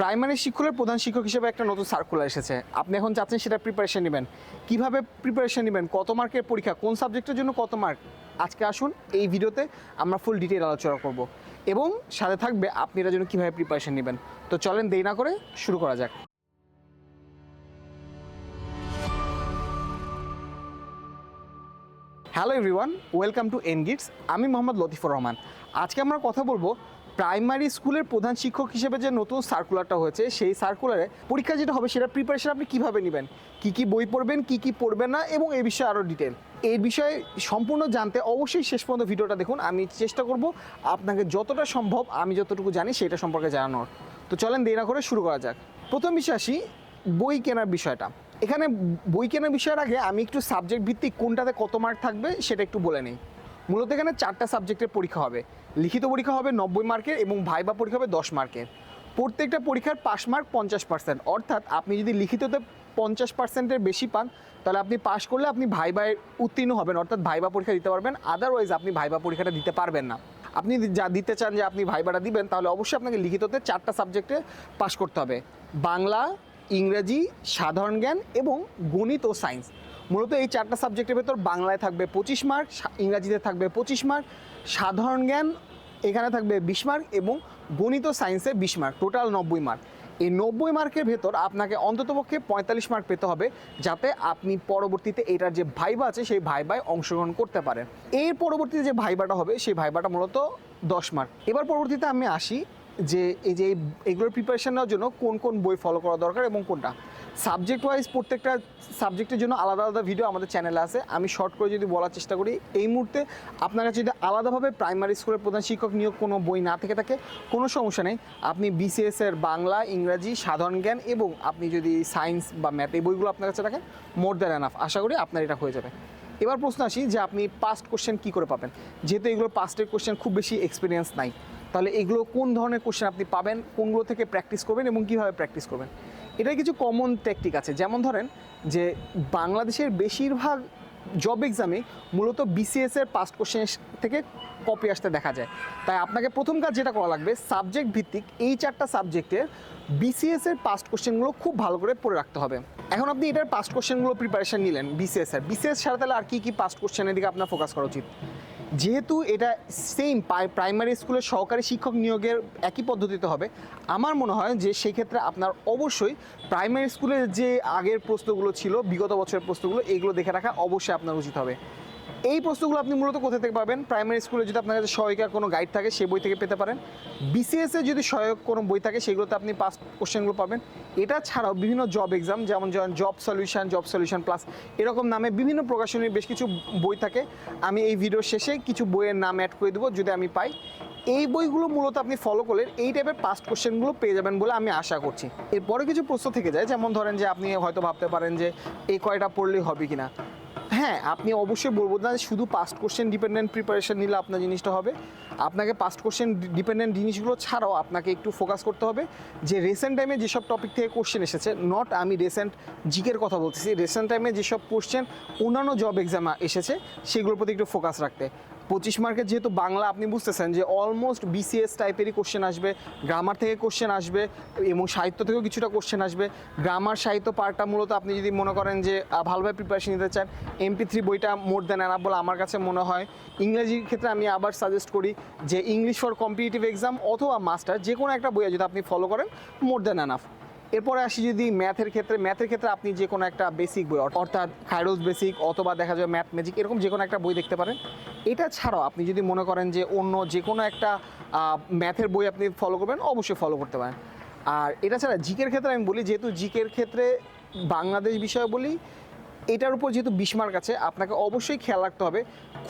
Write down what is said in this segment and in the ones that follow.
Primary শিক্ষকের প্রধান শিক্ষক হিসেবে একটা নতুন সার্কুলার এসেছে। আপনি এখন চাচ্ছেন সেটা প্রিপারেশন নেবেন। কীভাবে প্রিপারেশন নেবেন? কত মার্কের পরীক্ষা? কোন সাবজেক্টের জন্য কত মার্ক আজকে আসুন, এই ভিডিওতে আমরা ফুল ডিটেল আলোচনা করব। এবং সাথে থাকবে আপনি এটার জন্য কীভাবে প্রিপারেশন নেবেন। তো চলেন দেরি না করে শুরু করা যাক। হ্যালো এভরিওয়ান ওয়েলকাম টু এনগিটস আমি মোহাম্মদ লতিফুর রহমান। আজকে আমরা কথা বলব প্রাইমারি স্কুলের প্রধান শিক্ষক হিসেবে যে নতুন সার্কুলারটা হয়েছে, সেই সার্কুলারে পরীক্ষা যেটা হবে সেটা প্রিপারেশন আপনি কীভাবে নেবেন? কি কি বই পড়বেন, কি কি পড়বেন না, এবং এই বিষয়ে আরও ডিটেল এই বিষয়ে সম্পূর্ণ জানতে অবশ্যই শেষ পর্যন্ত ভিডিওটা দেখুন। আমি চেষ্টা করব আপনাকে যতটা সম্ভব, আমি যতটুকু জানি, সেটা সম্পর্কে জানানোর। তো চলেন দেরি না করে শুরু করা যাক। প্রথম বিষয় আসি, বই কেনার বিষয়টা। এখানে বই কেনার বিষয়ের আগে আমি একটু সাবজেক্ট ভিত্তিক কোনটাতে কত মার্ক থাকবে, সেটা একটু বলে নিই। মূলত এখানে চারটা সাবজেক্টের পরীক্ষা হবে। লিখিত পরীক্ষা হবে নব্বই মার্কের এবং ভাইবা পরীক্ষা হবে দশ মার্কের প্রত্যেকটা পরীক্ষার পাস মার্ক পঞ্চাশ পার্সেন্ট। অর্থাৎ আপনি যদি লিখিততে পঞ্চাশ পার্সেন্টের বেশি পান, তাহলে আপনি পাস করলে আপনি ভাইবায় উত্তীর্ণ হবেন, অর্থাৎ ভাইবা পরীক্ষা দিতে পারবেন। আদারওয়াইজ আপনি ভাইবা পরীক্ষাটা দিতে পারবেন না। আপনি যা দিতে চান যে আপনি ভাইবাটা দিবেন, তাহলে অবশ্যই আপনাকে লিখিততে চারটা সাবজেক্টে পাস করতে হবে। বাংলা, ইংরেজি, সাধারণ জ্ঞান এবং গণিত ও সায়েন্স। মূলত এই চারটা সাবজেক্টের ভেতর বাংলায় থাকবে পঁচিশ মার্ক ইংরাজিতে থাকবে পঁচিশ মার্ক সাধারণ জ্ঞান এখানে থাকবে বিশ মার্ক এবং গণিত সায়েন্সে বিশ মার্ক টোটাল নব্বই মার্ক এই নব্বই মার্কের ভেতর আপনাকে অন্ততপক্ষে পঁয়তাল্লিশ মার্ক পেতে হবে যাতে আপনি পরবর্তীতে এটার যে ভাইবা আছে সেই ভাইবায় অংশগ্রহণ করতে পারেন। এর পরবর্তীতে যে ভাইবাটা হবে সেই ভাইবাটা মূলত দশ মার্ক এবার পরবর্তীতে আমি আসি যে এই যে এগুলোর প্রিপারেশন নেওয়ার জন্য কোন কোন বই ফলো করা দরকার এবং কোনটা? সাবজেক্ট ওয়াইজ প্রত্যেকটা সাবজেক্টের জন্য আলাদা আলাদা ভিডিও আমাদের চ্যানেলে আছে। আমি শর্ট করে যদি বলার চেষ্টা করি, এই মুহূর্তে আপনার কাছে যদি আলাদাভাবে প্রাইমারি স্কুলের প্রধান শিক্ষক নিয়োগ কোনো বই না থেকে থাকে, কোনো সমস্যা নেই। আপনি বিসিএস এর বাংলা, ইংরাজি, সাধারণ জ্ঞান এবং আপনি যদি সায়েন্স বা ম্যাথ এই বইগুলো আপনার কাছে রাখেন মোর দ্যান এনাফ আশা করি আপনার এটা হয়ে যাবে। এবার প্রশ্ন আসি যে আপনি পাস্ট কোশ্চেন কী করে পাবেন? যেহেতু এগুলো পাস্টের কোশ্চেন খুব বেশি এক্সপিরিয়েন্স নাই। তাহলে এগুলো কোন ধরনের কোশ্চেন আপনি পাবেন? কোনগুলো থেকে প্র্যাকটিস করবেন এবং কীভাবে প্র্যাকটিস করবেন? এটার কিছু কমন টেকনিক আছে। যেমন ধরেন যে বাংলাদেশের বেশিরভাগ জব এক্সামে মূলত বিসিএস এর পাস্ট কোশ্চেন থেকে কপি আসতে দেখা যায়। তাই আপনাকে প্রথম কাজ যেটা করা লাগবে সাবজেক্ট ভিত্তিক এই চারটা সাবজেক্টের বিসিএস এর পাস্ট কোশ্চেনগুলো খুব ভালো করে পড়ে রাখতে হবে। এখন আপনি এটার পাস্ট কোশ্চেনগুলো প্রিপারেশন নিলেন বিসিএস এর। বিসিএস ছাড়া তাহলে আর কি কি পাস্ট কোশ্চেনের দিকে আপনার ফোকাস করা উচিত? যেহেতু এটা সেম প্রাইমারি স্কুলের সহকারী শিক্ষক নিয়োগের একই পদ্ধতিতে হবে, আমার মনে হয় যে সেক্ষেত্রে আপনার অবশ্যই প্রাইমারি স্কুলের যে আগের প্রশ্নগুলো ছিল, বিগত বছরের প্রশ্নগুলো, এগুলো দেখে রাখা অবশ্যই আপনার উচিত হবে। এই প্রশ্নগুলো আপনি মূলত কোথা থেকে পাবেন? প্রাইমারি স্কুলে যদি আপনার কাছে সহায়িকা কোনো গাইড থাকে সেই বই থেকে পেতে পারেন। বিসিএসে যদি সহায়ক কোনো বই থাকে, সেগুলোতে আপনি পাস কোশ্চেনগুলো পাবেন। এটা ছাড়াও বিভিন্ন জব এক্সাম যেমন যেমন job solution job solution plus এরকম নামে বিভিন্ন প্রকাশনীর বেশ কিছু বই থাকে। আমি এই ভিডিওর শেষে কিছু বইয়ের নাম অ্যাড করে দেবো, যদি আমি পাই। এই বইগুলো মূলত আপনি ফলো করলে এই টাইপের পাস্ট কোশ্চেনগুলো পেয়ে যাবেন বলে আমি আশা করছি। এরপরে কিছু প্রশ্ন থেকে যায়, যেমন ধরেন যে আপনি হয়তো ভাবতে পারেন যে এই কয়টা পড়লেই হবে কিনা। হ্যাঁ আপনি অবশ্যই বলব না শুধু পাস্ট কোশ্চেন ডিপেন্ডেন্ট প্রিপারেশন নিলে আপনার জিনিসটা হবে। আপনাকে পাস্ট কোশ্চেন ডিপেন্ডেন্ট জিনিসগুলো ছাড়াও আপনাকে একটু ফোকাস করতে হবে যে রিসেন্ট টাইমে যেসব টপিক থেকে কোশ্চেন এসেছে নট আমি রিসেন্ট জিকের কথা বলতেছি রিসেন্ট টাইমে যেসব কোশ্চেন অন্যান্য জব এক্সাম এসেছে, সেগুলোর প্রতি একটু ফোকাস রাখতে। পঁচিশ মার্কের যেহেতু বাংলা, আপনি বুঝতেছেন যে অলমোস্ট বিসিএস টাইপেরই কোশ্চেন আসবে গ্রামার থেকে কোশ্চেন আসবে এবং সাহিত্য থেকেও কিছুটা কোশ্চেন আসবে। গ্রামার সাহিত্য পার্টটা মূলত আপনি যদি মনে করেন যে ভালোভাবে প্রিপারেশন নিতে চান এমপি থ্রি বইটা মোর দেন অ্যানাপ বলে আমার কাছে মনে হয়। ইংরেজির ক্ষেত্রে আমি আবার সাজেস্ট করি যে ইংলিশ ফর কম্পিটিটিভ এক্সাম অথবা মাস্টার যে কোনো একটা বই যদি আপনি ফলো করেন মোর দেন অ্যানাফ এরপরে আসি যদি ম্যাথের ক্ষেত্রে ম্যাথের ক্ষেত্রে আপনি যে কোনো একটা বেসিক বই, অর্থাৎ খাইরোজ বেসিক অথবা দেখা যাবে ম্যাথ ম্যাজিক এরকম যে কোনো একটা বই দেখতে পারেন। এটা ছাড়াও আপনি যদি মনে করেন যে অন্য যে কোনো একটা ম্যাথের বই আপনি ফলো করবেন, অবশ্যই ফলো করতে পারেন। আর এটা ছাড়া জিকের ক্ষেত্রে আমি বলি, যেহেতু জিকের ক্ষেত্রে বাংলাদেশ বিষয় বলি এটার উপর যেহেতু বিশ মার্ক আছে, আপনাকে অবশ্যই খেয়াল রাখতে হবে।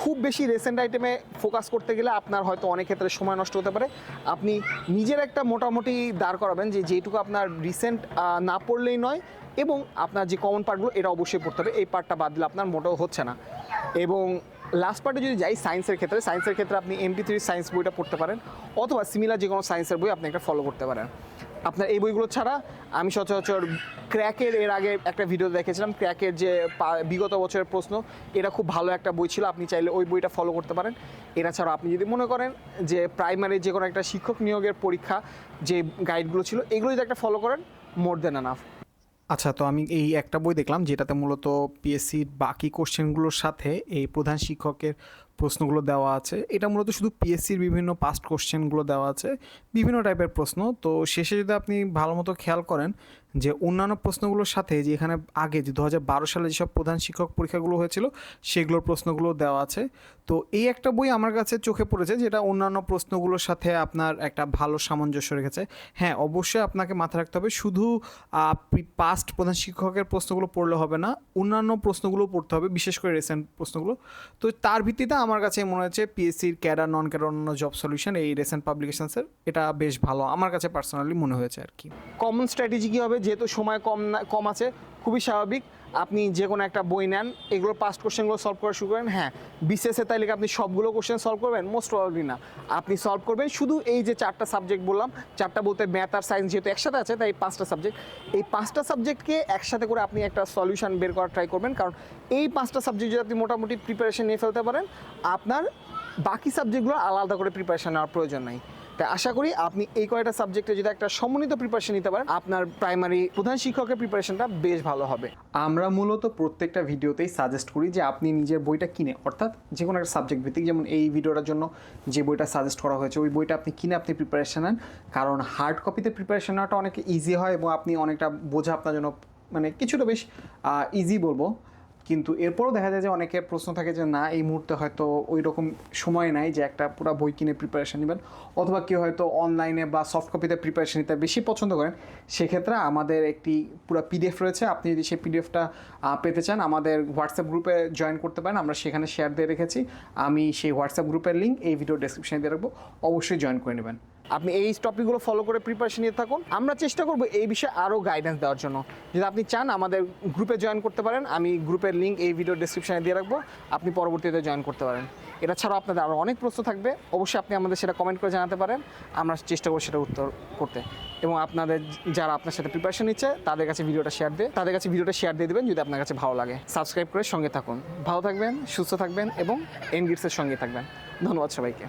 খুব বেশি রেসেন্ট আইটেমে ফোকাস করতে গেলে আপনার হয়তো অনেক ক্ষেত্রে সময় নষ্ট হতে পারে। আপনি নিজের একটা মোটামুটি দাঁড় করাবেন যে যেটুকু আপনার রিসেন্ট না পড়লেই নয় এবং আপনার যে কমন পার্টগুলো এটা অবশ্যই পড়তে হবে। এই পার্টটা বাদ দিলে আপনার মোটেও হচ্ছে না। এবং লাস্ট পার্টে যদি যাই সায়েন্সের ক্ষেত্রে সায়েন্সের ক্ষেত্রে আপনি এমপি থ্রি সায়েন্স বইটা পড়তে পারেন অথবা সিমিলার যে কোনো সায়েন্সের বই আপনি একটা ফলো করতে পারেন। আপনার এই বইগুলো ছাড়া আমি সচরাচর ক্র্যাকের এর আগে একটা ভিডিও দেখেছিলাম। ক্র্যাকের যে বিগত বছরের প্রশ্ন, এটা খুব ভালো একটা বই ছিল। আপনি চাইলে ওই বইটা ফলো করতে পারেন। এরা ছাড়া আপনি যদি মনে করেন যে প্রাইমারি যে কোনো একটা শিক্ষক নিয়োগের পরীক্ষা যে গাইডগুলো ছিল, এগুলো যদি একটা ফলো করেন মোর দেন আনাফ আচ্ছা তো আমি এই একটা বই দেখলাম, যেটাতে মূলত পিএসসির বাকি কোশ্চেনগুলোর সাথে এই প্রধান শিক্ষকের প্রশ্নগুলো দেওয়া আছে। এটা মূলত শুধু পিএসসির বিভিন্ন পাস্ট কোশ্চেনগুলো দেওয়া আছে, বিভিন্ন টাইপের প্রশ্ন। তো শেষে যদি আপনি ভালো মতো খেয়াল করেন যে অন্যান্য প্রশ্নগুলোর সাথে যে এখানে আগে যে দু বারো সালে যেসব প্রধান শিক্ষক পরীক্ষাগুলো হয়েছিল, সেগুলোর প্রশ্নগুলো দেওয়া আছে। তো এই একটা বই আমার কাছে চোখে পড়েছে যেটা অন্যান্য প্রশ্নগুলোর সাথে আপনার একটা ভালো সামঞ্জস্য রেখেছে। হ্যাঁ অবশ্যই আপনাকে মাথায় রাখতে হবে, শুধু পাস্ট প্রধান শিক্ষকের প্রশ্নগুলো পড়লে হবে না, অন্যান্য প্রশ্নগুলো পড়তে হবে, বিশেষ করে রিসেন্ট প্রশ্নগুলো। তো তার ভিত্তিতে আমার কাছে মনে হচ্ছে পিএসসির ক্যাডার নন ক্যাডার অন্য জব সলিউশন এই রিসেন্ট পাবলিকেশনসের এটা বেশ ভালো। আমার কাছে পার্সোনালি মনে হয়েছে আর কি। কমন স্ট্র্যাটেজি কী হবে? যেহেতু সময় কম না, কম আছে, খুবই স্বাভাবিক। আপনি যে কোনো একটা বই নেন, এগুলো পাস্ট কোশ্চেনগুলো সলভ করা শুরু করেন হ্যাঁ বিসিএসে তাইলে আপনি সবগুলো কোশ্চেন সলভ করবেন মোস্ট প্রবাবলি না। আপনি সলভ করবেন, শুধু এই যে চারটা সাবজেক্ট বললাম, চারটা বলতে ম্যাথ আর সায়েন্স যেহেতু একসাথে আছে, তাই পাঁচটা সাবজেক্ট এই পাঁচটা সাবজেক্টকে একসাথে করে আপনি একটা সলিউশন বের করার ট্রাই করবেন, কারণ এই পাঁচটা সাবজেক্ট যদি আপনি মোটামুটি প্রিপারেশন নিয়ে ফেলতে পারেন, আপনার বাকি সাবজেক্টগুলো আলাদা করে প্রিপারেশন নেওয়ার প্রয়োজন নাই। তাই আশা করি আপনি এই কয়টা সাবজেক্টে যদি একটা সমন্বিত প্রিপারেশন নিতে পারেন, আপনার প্রাইমারি প্রধান শিক্ষকের প্রিপারেশনটা বেশ ভালো হবে। আমরা মূলত প্রত্যেকটা ভিডিওতেই সাজেস্ট করি যে আপনি নিজের বইটা কিনে, অর্থাৎ যে কোনো একটা সাবজেক্ট ভিত্তিক, যেমন এই ভিডিওটার জন্য যে বইটা সাজেস্ট করা হয়েছে, ওই বইটা আপনি কিনে আপনি প্রিপারেশন নেন। কারণ হার্ড কপিতে প্রিপারেশন নেওয়াটা অনেক ইজি হয় এবং আপনি অনেকটা বোঝা আপনার জন্য মানে কিছুটা বেশ ইজি বলব। কিন্তু এরপরও দেখা যায় যে অনেকের প্রশ্ন থাকে যে না, এই মুহূর্তে হয়তো ওই রকম সময় নাই যে একটা পুরো বই কিনে প্রিপারেশন নেবেন। অথবা কেউ হয়তো অনলাইনে বা সফট কপিতে প্রিপারেশন নিতে বেশি পছন্দ করেন। সেক্ষেত্রে আমাদের একটি পুরো পিডিএফ রয়েছে। আপনি যদি সেই পিডিএফটা পেতে চান, আমাদের হোয়াটসঅ্যাপ গ্রুপে জয়েন করতে পারেন। আমরা সেখানে শেয়ার দিয়ে রেখেছি। আমি সেই হোয়াটসঅ্যাপ গ্রুপের লিঙ্ক এই ভিডিও ডেসক্রিপশনে দিয়ে রাখব। অবশ্যই জয়েন করে নেবেন। আপনি এই টপিকগুলো ফলো করে প্রিপারেশন নিয়ে থাকুন। আমরা চেষ্টা করব এই বিষয়ে আরও গাইডেন্স দেওয়ার জন্য। যদি আপনি চান আমাদের গ্রুপে জয়েন করতে পারেন, আমি গ্রুপের লিঙ্ক এই ভিডিও ডেসক্রিপশনে দিয়ে রাখব। আপনি পরবর্তীতে জয়েন করতে পারেন। এটা ছাড়াও আপনাদের আরও অনেক প্রশ্ন থাকবে। অবশ্যই আপনি আমাদের সেটা কমেন্ট করে জানাতে পারেন। আমরা চেষ্টা করব সেটা উত্তর করতে। এবং আপনাদের যারা আপনার সাথে প্রিপারেশন নিচ্ছে, তাদের কাছে ভিডিওটা শেয়ার দিয়ে তাদের কাছে ভিডিওটা শেয়ার দিয়ে দেবেন যদি আপনার কাছে ভালো লাগে। সাবস্ক্রাইব করে সঙ্গে থাকুন। ভালো থাকবেন, সুস্থ থাকবেন এবং এনগিটসের সঙ্গে থাকবেন। ধন্যবাদ সবাইকে।